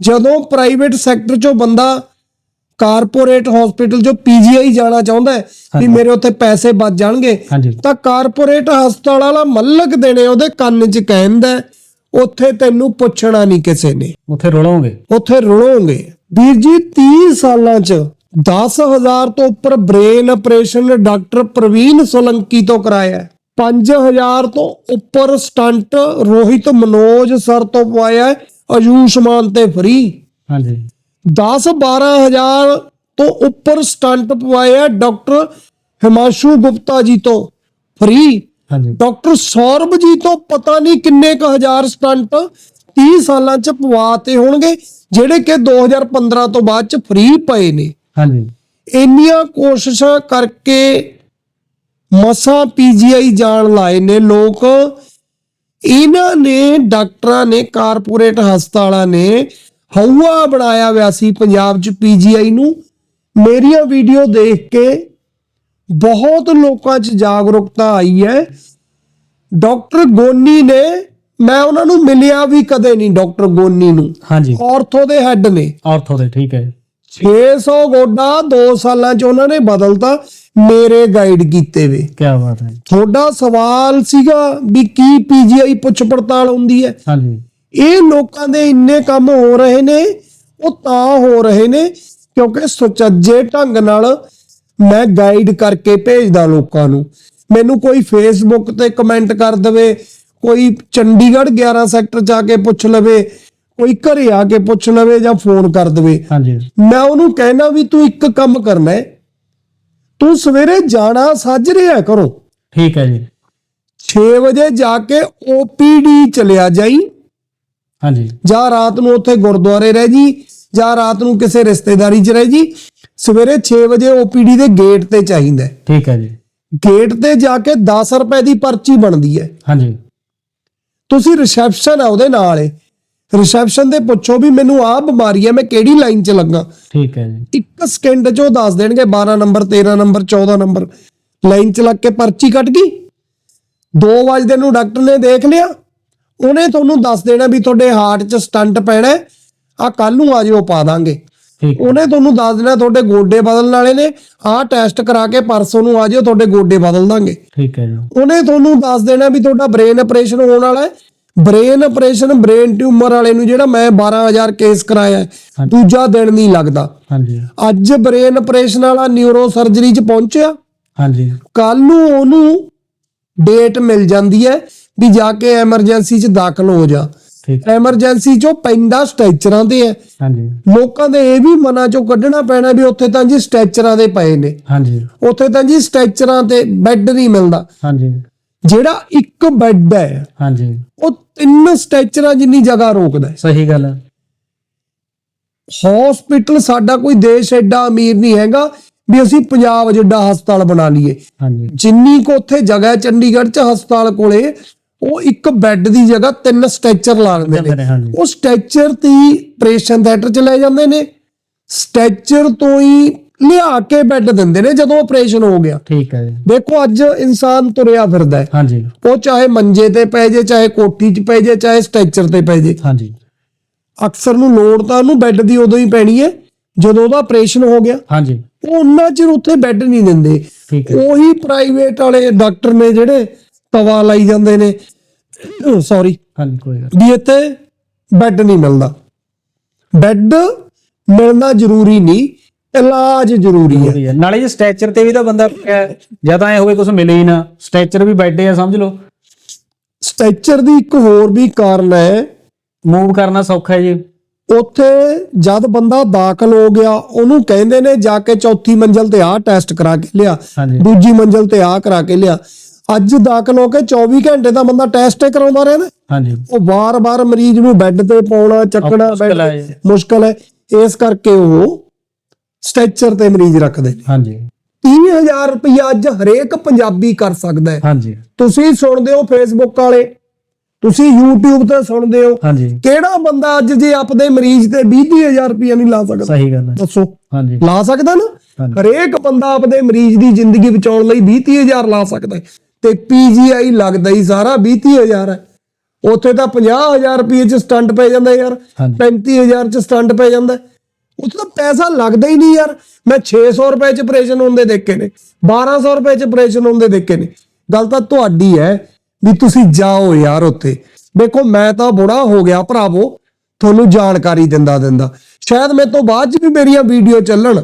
ਜਦੋਂ private sector ਚੋਂ ਬੰਦਾ ਕਾਰਪੋਰੇਟ ਹਸਪੀਟਲ ਚੋਂ ਪੀਜੀਆਈ ਜਾਣਾ ਚਾਹੁੰਦਾ ਹੈ ਵੀ। ਮੇਰੇ ਉੱਥੇ ਪੈਸੇ ਬਚ ਜਾਣਗੇ ਤਾਂ ਕਾਰਪੋਰੇਟ ਹਸਪਤਾਲ ਵਾਲਾ ਮੱਲਕ ਦੇਣੇ ਉਹਦੇ ਕੰਨ 'ਚ ਕਹਿੰਦਾ ਉੱਥੇ ਤੈਨੂੰ ਪੁੱਛਣਾ ਨਹੀਂ ਕਿਸੇ ਨੇ। ਉੱਥੇ ਰੋਲੋਗੇ ਉੱਥੇ ਰੁਲੋਗੇ ਵੀਰ ਜੀ 30 ਸਾਲਾਂ 'ਚ 10000 ਤੋਂ ਉੱਪਰ brain operation doctor Praveen Solanki ਤੋਂ ਕਰਾਇਆ ਹੈ। 5000 ਤੋਂ ਉੱਪਰ ਸਟੰਟ ਰੋਹਿਤ ਮਨੋਜ ਸਰ ਤੋਂ ਪਵਾਇਆ ਆਯੁਸ਼ਮਾਨ ਤੇ ਫ੍ਰੀ। ਹਾਂਜੀ। 10 12000 ਤੋਂ ਉੱਪਰ ਸਟੰਟ ਪਵਾਇਆ ਡਾਕਟਰ ਹਿਮਾਂਸ਼ੂ ਗੁਪਤਾ ਜੀ ਤੋਂ ਫ੍ਰੀ। ਹਾਂਜੀ। ਡਾਕਟਰ ਸੌਰਭ ਜੀ ਤੋਂ ਪਤਾ ਨਹੀਂ ਕਿੰਨੇ ਕੁ ਹਜ਼ਾਰ ਸਟੰਟ 30 ਸਾਲਾਂ ਚ ਪਵਾਤੇ ਹੋਣਗੇ ਜਿਹੜੇ ਕਿ 2015 ਤੋਂ ਬਾਅਦ ਚ ਫ੍ਰੀ ਪਏ ਨੇ। ਹਾਂਜੀ। ਇੰਨੀਆਂ ਕੋਸ਼ਿਸ਼ਾਂ ਕਰਕੇ ਮਸਾਂ ਪੀਜੀਆਈ ਜਾਣ ਲਾਏ ਨੇ ਲੋਕ। ਇਹਨਾਂ ਨੇ ਡਾਕਟਰਾਂ ਨੇ ਕਾਰਪੋਰੇਟ ਹਸਪਤਾਲਾਂ ਨੇ ਹਊਆ ਬਣਾਇਆ ਹੋਇਆ ਸੀ ਪੰਜਾਬ ਚ ਪੀਜੀਆਈ ਨੂੰ। ਮੇਰੀਆਂ ਵੀਡੀਓ ਦੇਖ ਕੇ ਬਹੁਤ ਲੋਕਾਂ 'ਚ ਜਾਗਰੂਕਤਾ ਆਈ ਹੈ। ਡਾਕਟਰ ਗੋਨੀ ਨੇ ਮੈਂ ਉਹਨਾਂ ਨੂੰ ਮਿਲਿਆ ਵੀ ਕਦੇ ਨਹੀਂ ਡਾਕਟਰ ਗੋਨੀ ਨੂੰ। ਹਾਂਜੀ। ਆਰਥੋ ਦੇ ਹੈੱਡ ਨੇ। ਆਰਥੋ ਦੇ ਠੀਕ ਹੈ। 600 ਗੋਡਾ 2 ਸਾਲਾਂ 'ਚ ਉਹਨਾਂ ਨੇ ਬਦਲਤਾ ਮੇਰੇ ਗਾਈਡ ਕੀਤੇ ਵੇ। ਕੀ ਬਾਤ ਹੈ। ਤੁਹਾਡਾ ਸਵਾਲ ਸੀਗਾ ਵੀ ਕੀ ਪੀਜੀਆਈ ਪੁੱਛ ਪੜਤਾਲ ਹੁੰਦੀ ਹੈ? ਹਾਂਜੀ। ਇਹ ਲੋਕਾਂ ਦੇ ਇੰਨੇ ਕੰਮ ਹੋ ਰਹੇ ਨੇ ਉਹ ਤਾਂ ਹੋ ਰਹੇ ਨੇ ਕਿਉਂਕਿ ਸੁਚੱਜੇ ਢੰਗ ਨਾਲ ਮੈਂ ਗਾਈਡ ਕਰਕੇ ਭੇਜਦਾ ਲੋਕਾਂ ਨੂੰ। ਮੈਨੂੰ ਕੋਈ ਫੇਸਬੁੱਕ ਤੇ ਕਮੈਂਟ ਕਰ ਦਵੇ ਕੋਈ ਚੰਡੀਗੜ੍ਹ 11 ਸੈਕਟਰ ਜਾ ਕੇ ਪੁੱਛ ਲਵੇ ਕੋਈ ਘਰੇ ਆ ਕੇ ਪੁੱਛ ਲਵੇ ਜਾਂ ਫੋਨ ਕਰ ਦਵੇ। ਹਾਂਜੀ। ਮੈਂ ਉਹਨੂੰ ਕਹਿਣਾ ਵੀ ਤੂੰ ਇੱਕ ਕੰਮ ਕਰਨਾ ਹੈ। ਤੂੰ ਸਵੇਰੇ ਜਾਣਾ ਸੱਜ ਰਿਹਾ ਕਰੋ। ਠੀਕ ਹੈ ਜੀ। 6 ਵਜੇ ਜਾ ਕੇ ਓਪੀਡੀ ਚਲਿਆ ਜਾਈ। ਹਾਂਜੀ। ਜਾਂ ਰਾਤ ਨੂੰ ਉੱਥੇ ਗੁਰਦੁਆਰੇ ਰਹਿ ਜੀ ਜਾਂ ਰਾਤ ਨੂੰ ਕਿਸੇ ਰਿਸ਼ਤੇਦਾਰੀ 'ਚ ਰਹਿ ਜੀ। ਸਵੇਰੇ 6 ਵਜੇ ਓਪੀਡੀ ਦੇ ਗੇਟ ਤੇ ਚਾਹੀਦਾ। ਠੀਕ ਹੈ ਜੀ। ਗੇਟ ਤੇ ਜਾ ਕੇ 10 ਰੁਪਏ ਦੀ ਪਰਚੀ ਬਣਦੀ ਹੈ। ਹਾਂਜੀ। ਤੁਸੀਂ ਰਿਸੈਪਸ਼ਨ ਆ ਉਹਦੇ ਨਾਲ ਏ। ਰਿਸੈਪਸ਼ਨ ਤੇ ਪੁੱਛੋ ਵੀ ਮੈਨੂੰ ਆਹ ਬਿਮਾਰੀ ਹੈ ਮੈਂ ਕਿਹੜੀ ਲਾਈਨ 'ਚ ਲੱਗਾ? ਠੀਕ ਹੈ ਜੀ। ਇੱਕ ਸਕਿੰਟ 'ਚ ਉਹ ਦੱਸ ਦੇਣਗੇ 12 ਨੰਬਰ 13 ਨੰਬਰ 14 ਨੰਬਰ ਲਾਈਨ 'ਚ ਲੱਗ ਕੇ ਪਰਚੀ ਕੱਟ ਗਈ? 2 ਵਜੇ ਨੂੰ ਡਾਕਟਰ ਨੇ ਦੇਖ ਲਿਆ। ਉਹਨੇ ਤੁਹਾਨੂੰ ਦੱਸ ਦੇਣਾ ਵੀ ਤੁਹਾਡੇ ਹਾਰਟ 'ਚ ਸਟੰਟ ਪੈਣਾ ਆ ਕੱਲ ਨੂੰ ਆ ਜਿਓ ਪਾ ਦਾਂਗੇ। ਉਹਨੇ ਤੁਹਾਨੂੰ ਦੱਸ ਦੇਣਾ ਤੁਹਾਡੇ ਗੋਡੇ ਬਦਲਣ ਵਾਲੇ ਨੇ। ਆਹ ਟੈਸਟ ਕਰਾ ਕੇ ਪਰਸੋਂ ਨੂੰ ਆ ਜਿਓ ਤੁਹਾਡੇ ਗੋਡੇ ਬਦਲ ਦਾਂਗੇ। ਠੀਕ ਹੈ ਜੀ। ਉਹਨੇ ਤੁਹਾਨੂੰ ਦੱਸ ਦੇਣਾ ਵੀ ਤੁਹਾਡਾ ਬ੍ਰੇਨ ਆਪਰੇਸ਼ਨ ਹੋਣ ਵਾਲਾ ਹੈ। ਬ੍ਰੇਨ ਆਪਰੇਸ਼ਨ ਬ੍ਰੇਨ ਟਿਊਮਰ ਵਾਲੇ ਨੂੰ ਜਿਹੜਾ ਮੈਂ 12000 ਕੇਸ ਕਰਾਇਆ। ਦੂਜਾ ਦਿਨ ਨਹੀਂ ਲੱਗਦਾ। ਹਾਂਜੀ। ਅੱਜ ਬ੍ਰੇਨ ਆਪਰੇਸ਼ਨ ਵਾਲਾ ਨਿਊਰੋ ਸਰਜਰੀ ਚ ਪਹੁੰਚਿਆ। ਹਾਂਜੀ। ਕੱਲ ਨੂੰ ਉਹਨੂੰ ਡੇਟ ਮਿਲ ਜਾਂਦੀ ਹੈ ਵੀ ਜਾ ਕੇ ਐਮਰਜੈਂਸੀ ਚ ਦਾਖਲ ਹੋ ਜਾ। ਐਮਰਜੈਂਸੀ ਚੋਂ ਪੈਂਦਾ ਸਟ੍ਰੈਚਰਾਂ ਤੇ ਹੈ। ਹਾਂਜੀ। ਲੋਕਾਂ ਦੇ ਇਹ ਵੀ ਮਨਾਂ ਚੋਂ ਕੱਢਣਾ ਪੈਣਾ ਵੀ ਉੱਥੇ ਤਾਂ ਜੀ ਸਟ੍ਰੈਚਰਾਂ ਦੇ ਪਏ ਨੇ। ਹਾਂਜੀ। ਉੱਥੇ ਤਾਂ ਜੀ ਸਟ੍ਰੈਚਰਾਂ ਤੇ ਬੈੱਡ ਨਹੀਂ ਮਿਲਦਾ। ਹਾਂਜੀ। ਜਿਹੜਾ ਇੱਕ ਬੈੱਡ ਹੈ ਹਾਂਜੀ। ਉਹ ਤਿੰਨ ਸਟ੍ਰੈਚਰਾਂ ਜਿੰਨੀ ਜਗ੍ਹਾ ਰੋਕਦਾ ਹੈ। ਸਹੀ ਗੱਲ ਹੈ। ਹਸਪੀਟਲ ਸਾਡਾ ਕੋਈ ਦੇਸ਼ ਐਡਾ ਅਮੀਰ ਨਹੀਂ ਹੈਗਾ ਵੀ ਅਸੀਂ ਪੰਜਾਬ ਜਿੱਡਾ ਹਸਪਤਾਲ ਬਣਾ ਲਈਏ। ਹਾਂਜੀ। ਜਿੰਨੀ ਕੋ ਉੱਥੇ ਜਗ੍ਹਾ ਹੈ ਚੰਡੀਗੜ੍ਹ ਚ ਹਸਪਤਾਲ ਕੋਲੇ ਉਹ ਇੱਕ ਬੈੱਡ ਦੀ ਜਗ੍ਹਾ ਤਿੰਨ ਸਟ੍ਰੈਚਰ ਲਾਉਂਦੇ ਜਾਂਦੇ ਨੇ। ਉਹ ਸਟ੍ਰੈਚਰ ਤੇ ਹੀ ਆਪਰੇਸ਼ਨ ਥੀਏਟਰ ਚ ਲੈ ਜਾਂਦੇ ਨੇ। ਸਟ੍ਰੈਚਰ ਤੋਂ ਹੀ ਲਿਆ ਕੇ ਬੈੱਡ ਦਿੰਦੇ ਨੇ ਜਦੋਂ ਆਪਰੇਸ਼ਨ ਹੋ ਗਿਆ। ਠੀਕ ਹੈ ਜੀ। ਦੇਖੋ ਅੱਜ ਇਨਸਾਨ ਤੁਰਿਆ ਫਿਰਦਾ ਹੈ। ਹਾਂਜੀ। ਉਹ ਚਾਹੇ ਮੰਜੇ ਤੇ ਪੈ ਜੇ ਚਾਹੇ ਕੋਠੀ 'ਚ ਪੈ ਜੇ ਚਾਹੇ ਸਟ੍ਰੈਚਰ ਤੇ ਪੈ ਜੇ। ਹਾਂਜੀ। ਅਕਸਰ ਨੂੰ ਲੋੜ ਤਾਂ ਉਹਨੂੰ ਬੈੱਡ ਦੀ ਉਦੋਂ ਹੀ ਪੈਣੀ ਹੈ ਜਦੋਂ ਉਹਦਾ ਆਪਰੇਸ਼ਨ ਹੋ ਗਿਆ। ਹਾਂਜੀ। ਉਹ ਉਹਨਾਂ ਚਿਰ ਉੱਥੇ ਬੈੱਡ ਨਹੀਂ ਦਿੰਦੇ। ਠੀਕ ਹੈ। ਉਹੀ ਪ੍ਰਾਈਵੇਟ ਵਾਲੇ ਡਾਕਟਰ ਨੇ ਜਿਹੜੇ ਤਵਾ ਲਾਈ ਜਾਂਦੇ ਨੇ। ਸੌਰੀ ਹਾਂਜੀ ਕੋਈ ਗੱਲ ਵੀ ਇੱਥੇ ਬੈੱਡ ਨਹੀਂ ਮਿਲਦਾ। ਬੈੱਡ ਮਿਲਣਾ ਜ਼ਰੂਰੀ ਨਹੀਂ। ਇਲਾਜ ਜ਼ਰੂਰੀ ਹੈ। ਨਾਲੇ ਜੇ ਸਟ੍ਰੈਚਰ ਤੇ ਵੀ ਤਾਂ ਬੰਦਾ ਜਾਂ ਤਾਂ ਐ ਹੋਵੇ ਕੁਝ ਮਿਲੇ ਹੀ ਨਾ ਸਟ੍ਰੈਚਰ ਵੀ ਬੈੱਡ ਆ ਸਮਝ ਲਓ। ਸਟ੍ਰੈਚਰ ਦੀ ਇੱਕ ਹੋਰ ਵੀ ਕਾਰਨ ਹੈ। ਮੂਵ ਕਰਨਾ ਸੌਖਾ ਹੈ ਜੀ। ਉੱਥੇ ਜਦ ਬੰਦਾ ਦਾਖਲ ਹੋ ਗਿਆ ਉਹਨੂੰ ਕਹਿੰਦੇ ਨੇ ਜਾ ਕੇ ਚੌਥੀ ਮੰਜ਼ਲ ਤੇ ਆਹ ਟੈਸਟ ਕਰਾ ਕੇ ਲਿਆ ਦੂਜੀ ਮੰਜ਼ਲ ਤੇ ਆਹ ਕਰਾ ਕੇ ਲਿਆ। ਅੱਜ ਦਾਖਲ ਹੋ ਕੇ 24 ਘੰਟੇ ਦਾ ਬੰਦਾ ਟੈਸਟ ਹੀ ਕਰਾਉਂਦਾ ਰਹਿੰਦਾ ਹਾਂਜੀ। ਉਹ ਵਾਰ-ਵਾਰ ਮਰੀਜ਼ ਨੂੰ ਬੈੱਡ ਤੇ ਪਾਉਣਾ ਚੱਕਣਾ ਮੁਸ਼ਕਲ ਹੈ। ਇਸ ਕਰਕੇ ਉਹ ਸਟ੍ਰੈਚਰ ਤੇ ਮਰੀਜ਼ ਰੱਖਦੇ ਨੇ। ਹਾਂਜੀ। 30000 ਰੁਪਇਆ ਅੱਜ ਹਰੇਕ ਪੰਜਾਬੀ ਕਰ ਸਕਦਾ ਹੈ। ਹਾਂਜੀ। ਤੁਸੀਂ ਸੁਣਦੇ ਹੋ ਫੇਸਬੁੱਕ ਵਾਲੇ ਤੁਸੀਂ YouTube ਤੇ ਸੁਣਦੇ ਹੋ। ਹਾਂਜੀ। ਕਿਹੜਾ ਬੰਦਾ ਅੱਜ ਜੇ ਆਪਦੇ ਮਰੀਜ਼ ਤੇ 20000 ਰੁਪਇਆ ਨਹੀਂ ਲਾ ਸਕਦਾ? ਸਹੀ ਗੱਲ ਹੈ। ਦੱਸੋ। ਹਾਂਜੀ। ਲਾ ਸਕਦਾ ਨਾ। ਹਰੇਕ ਬੰਦਾ ਆਪਦੇ ਮਰੀਜ਼ ਦੀ ਜ਼ਿੰਦਗੀ ਬਚਾਉਣ ਲਈ 20000 ਲਾ ਸਕਦਾ ਹੈ। ਤੇ ਪੀਜੀਆਈ ਲੱਗਦਾ ਹੀ ਸਾਰਾ 20000 ਹੈ। ਉੱਥੇ ਤਾਂ 50000 ਰੁਪਏ ਚ ਸਟੰਟ ਪੈ ਜਾਂਦਾ ਯਾਰ। ਹਾਂਜੀ। 35000 ਚ ਸਟੰਟ ਪੈ ਜਾਂਦਾ। ਉੱਥੇ ਤਾਂ ਪੈਸਾ ਲੱਗਦਾ ਹੀ ਨਹੀਂ ਯਾਰ। ਮੈਂ 600 ਰੁਪਏ ਚ ਆਪਰੇਸ਼ਨ ਹੁੰਦੇ ਦੇਖੇ ਨੇ 1200 ਰੁਪਏ ਚ ਆਪਰੇਸ਼ਨ ਹੁੰਦੇ ਦੇਖੇ ਨੇ। ਗੱਲ ਤਾਂ ਤੁਹਾਡੀ ਹੈ ਵੀ ਤੁਸੀਂ ਜਾਓ ਯਾਰ ਉੱਥੇ। ਦੇਖੋ, ਮੈਂ ਤਾਂ ਬੁੜਾ ਹੋ ਗਿਆ ਭਰਾਵੋ, ਤੁਹਾਨੂੰ ਜਾਣਕਾਰੀ ਦਿੰਦਾ ਦਿੰਦਾ। ਸ਼ਾਇਦ ਮੇਰੇ ਤੋਂ ਬਾਅਦ ਚ ਵੀ ਮੇਰੀਆਂ ਵੀਡੀਓ ਚੱਲਣ।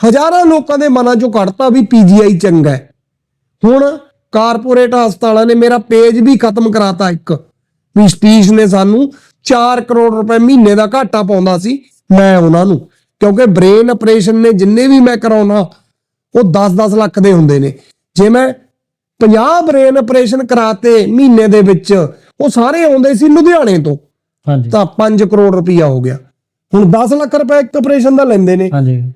ਹਜ਼ਾਰਾਂ ਲੋਕਾਂ ਦੇ ਮਨਾਂ ਚੋਂ ਕੱਢਤਾ ਵੀ ਪੀਜੀਆਈ ਚੰਗਾ ਹੈ। ਹੁਣ ਕਾਰਪੋਰੇਟ ਹਸਪਤਾਲਾਂ ਨੇ ਮੇਰਾ ਪੇਜ ਵੀ ਖਤਮ ਕਰਾਤਾ ਇੱਕ। ਵੀ ਸਤੀਸ਼ ਨੇ ਸਾਨੂੰ 4 ਕਰੋੜ ਰੁਪਏ ਮਹੀਨੇ ਦਾ ਘਾਟਾ ਪਾਉਂਦਾ ਸੀ। ਮੈਂ ਉਹਨਾਂ ਨੂੰ। ਕਿਉਂਕਿ ਬ੍ਰੇਨ ਆਪਰੇਸ਼ਨ ਨੇ ਜਿੰਨੇ ਵੀ ਮੈਂ ਕਰਾਉਣਾ ਉਹ 10-10 ਲੱਖ ਦੇ ਹੁੰਦੇ ਨੇ। ਜੇ ਮੈਂ 50 ਬ੍ਰੇਨ ਆਪਰੇਸ਼ਨ ਕਰਾਤੇ ਮਹੀਨੇ ਦੇ ਵਿੱਚ ਉਹ ਸਾਰੇ ਆਉਂਦੇ ਸੀ ਲੁਧਿਆਣੇ ਤੋਂ। ਹਾਂਜੀ। ਤਾਂ 5 ਕਰੋੜ ਰੁਪਈਆ ਹੋ ਗਿਆ। ਹੁਣ 10 ਲੱਖ ਰੁਪਏ ਇੱਕ ਆਪਰੇਸ਼ਨ ਦਾ ਲੈਂਦੇ ਨੇ। ਹਾਂਜੀ।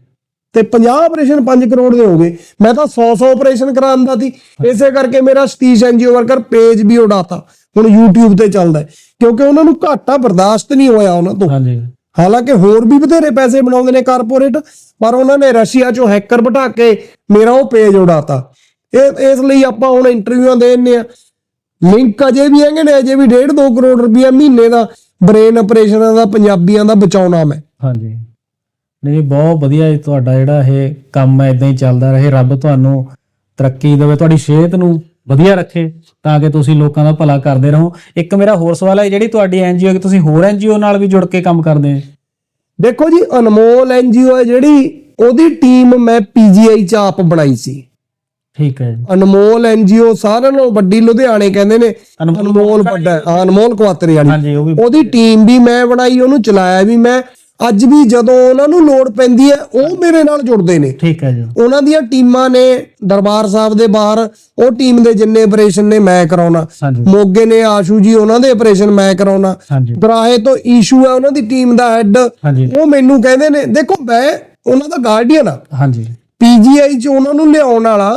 ਤੇ 50 ਆਪਰੇਸ਼ਨ 5 ਕਰੋੜ ਦੇ ਹੋ ਗਏ। ਮੈਂ ਤਾਂ 100 100 ਆਪਰੇਸ਼ਨ ਕਰਾਉਂਦਾ ਸੀ। ਇਸੇ ਕਰਕੇ ਮੇਰਾ ਸਤੀਸ਼ ਐਨਜੀਓ ਵਰਕਰ ਪੇਜ ਵੀ ਉਡਾਤਾ। ਹੁਣ YouTube ਤੇ ਚੱਲਦਾ ਕਿਉਂਕਿ ਉਹਨਾਂ ਨੂੰ ਘਾਟਾ ਬਰਦਾਸ਼ਤ ਨਹੀਂ ਹੋਇਆ ਉਹਨਾਂ ਤੋਂ। ਹਾਂਜੀ। ਹਾਲਾਂਕਿ ਹੋਰ ਵੀ ਬਥੇਰੇ ਪੈਸੇ ਬਣਾਉਂਦੇ ਨੇ ਕਾਰਪੋਰੇਟ, ਪਰ ਉਹਨਾਂ ਨੇ ਰਸ਼ੀਆ ਚੋਂ ਹੈਕਰ ਬਿਠਾ ਕੇ ਮੇਰਾ ਉਹ ਪੇਜ ਉਡਾਤਾ। ਇਹ, ਇਸ ਲਈ ਆਪਾਂ ਹੁਣ ਇੰਟਰਵਿਊਆਂ ਦੇਣੇ ਆ। ਲਿੰਕ ਅਜੇ ਵੀ ਹੈਗੇ ਨੇ, ਅਜੇ ਵੀ 1.5 2 ਕਰੋੜ ਰੁਪਇਆ ਮਹੀਨੇ ਦਾ ਬ੍ਰੇਨ ਆਪਰੇਸ਼ਨਾਂ ਦਾ, ਪੰਜਾਬੀਆਂ ਦਾ ਬਚਾਉਣਾ ਮੈਂ। ਹਾਂਜੀ। ਨਹੀਂ, ਬਹੁਤ ਵਧੀਆ ਤੁਹਾਡਾ ਜਿਹੜਾ ਇਹ ਕੰਮ ਹੈ ਇਦਾਂ ਹੀ ਚੱਲਦਾ ਰਹੇ। ਰੱਬ ਤੁਹਾਨੂੰ ਤਰੱਕੀ ਦੇਵੇ। ਤੁਹਾਡੀ ਸਿਹਤ ਨੂੰ ਵਧੀਆ ਰੱਖੇ ਤਾਂ ਕਿ ਤੁਸੀਂ ਲੋਕਾਂ ਦਾ ਭਲਾ ਕਰਦੇ ਰਹੋ। ਇੱਕ ਮੇਰਾ ਹੋਰ ਸਵਾਲ ਹੈ ਜਿਹੜੀ ਤੁਹਾਡੀ ਐਨਜੀਓ ਕਿ ਤੁਸੀਂ ਹੋਰ ਐਨਜੀਓ ਨਾਲ ਵੀ ਜੁੜ ਕੇ ਕੰਮ ਕਰਦੇ ਹੋ? ਦੇਖੋ ਜੀ ਅਨਮੋਲ ਐਨਜੀਓ ਹੈ ਜਿਹੜੀ ਉਹਦੀ ਟੀਮ ਮੈਂ ਪੀਜੀਆਈ ਚ ਆਪ ਬਣਾਈ ਸੀ। ਠੀਕ ਹੈ ਜੀ। ਅਨਮੋਲ ਐਨਜੀਓ ਸਾਰਿਆਂ ਨਾਲੋਂ ਵੱਡੀ ਲੁਧਿਆਣੇ ਕਹਿੰਦੇ ਨੇ। ਅਨਮੋਲ ਵੱਡਾ ਅਨਮੋਲ ਕੁਆਤਰੇ ਵਾਲੀ। ਉਹਦੀ ਟੀਮ ਵੀ ਮੈਂ ਬਣਾਈ ਉਹਨੂੰ ਚਲਾਇਆ ਵੀ ਮੈਂ। ਅੱਜ ਵੀ ਜਦੋਂ ਉਹਨਾਂ ਨੂੰ ਲੋੜ ਪੈਂਦੀ ਹੈ ਉਹ ਮੇਰੇ ਨਾਲ ਜੁੜਦੇ ਨੇ। ਠੀਕ ਹੈ ਜੀ। ਉਹਨਾਂ ਦੀਆਂ ਟੀਮਾਂ ਨੇ ਦਰਬਾਰ ਸਾਹਿਬ ਦੇ ਬਾਹਰ ਉਹ ਟੀਮ ਦੇ ਜਿੰਨੇ ਆਪਰੇਸ਼ਨ ਨੇ ਮੈਂ ਕਰਾਉਣਾ। ਮੋਗੇ ਨੇ ਆਸ਼ੂ ਜੀ ਉਹਨਾਂ ਦੇ ਆਪਰੇਸ਼ਨ ਮੈਂ ਕਰਾਉਣਾ। ਦਰਾਹੇ ਤੋਂ ਈਸ਼ੂ ਹੈ ਉਹਨਾਂ ਦੀ ਟੀਮ ਦਾ ਹੈੱਡ ਉਹ ਮੈਨੂੰ ਕਹਿੰਦੇ ਨੇ ਦੇਖੋ ਮੈਂ ਉਹਨਾਂ ਦਾ ਗਾਰਡੀਅਨ ਆ ਹਾਂਜੀ। ਪੀਜੀਆਈ ਚ ਉਹਨਾਂ ਨੂੰ ਲਿਆਉਣ ਵਾਲਾ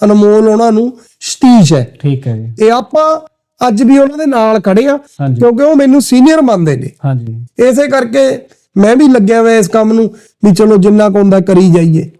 ਅਨਮੋਲ ਉਹਨਾਂ ਨੂੰ ਸਤੀਸ਼ ਹੈ। ਠੀਕ ਹੈ ਜੀ। ਇਹ ਆਪਾਂ ਅੱਜ ਵੀ ਉਹਨਾਂ ਦੇ ਨਾਲ ਖੜੇ ਆ ਕਿਉਂਕਿ ਉਹ ਮੈਨੂੰ ਸੀਨੀਅਰ ਮੰਨਦੇ ਨੇ। ਹਾਂਜੀ। ਇਸੇ ਕਰਕੇ ਮੈਂ ਵੀ ਲੱਗਿਆ ਹੋਇਆ ਇਸ ਕੰਮ ਨੂੰ ਵੀ ਚਲੋ ਜਿੰਨਾ ਕੁ ਹੁੰਦਾ ਕਰੀ ਜਾਈਏ।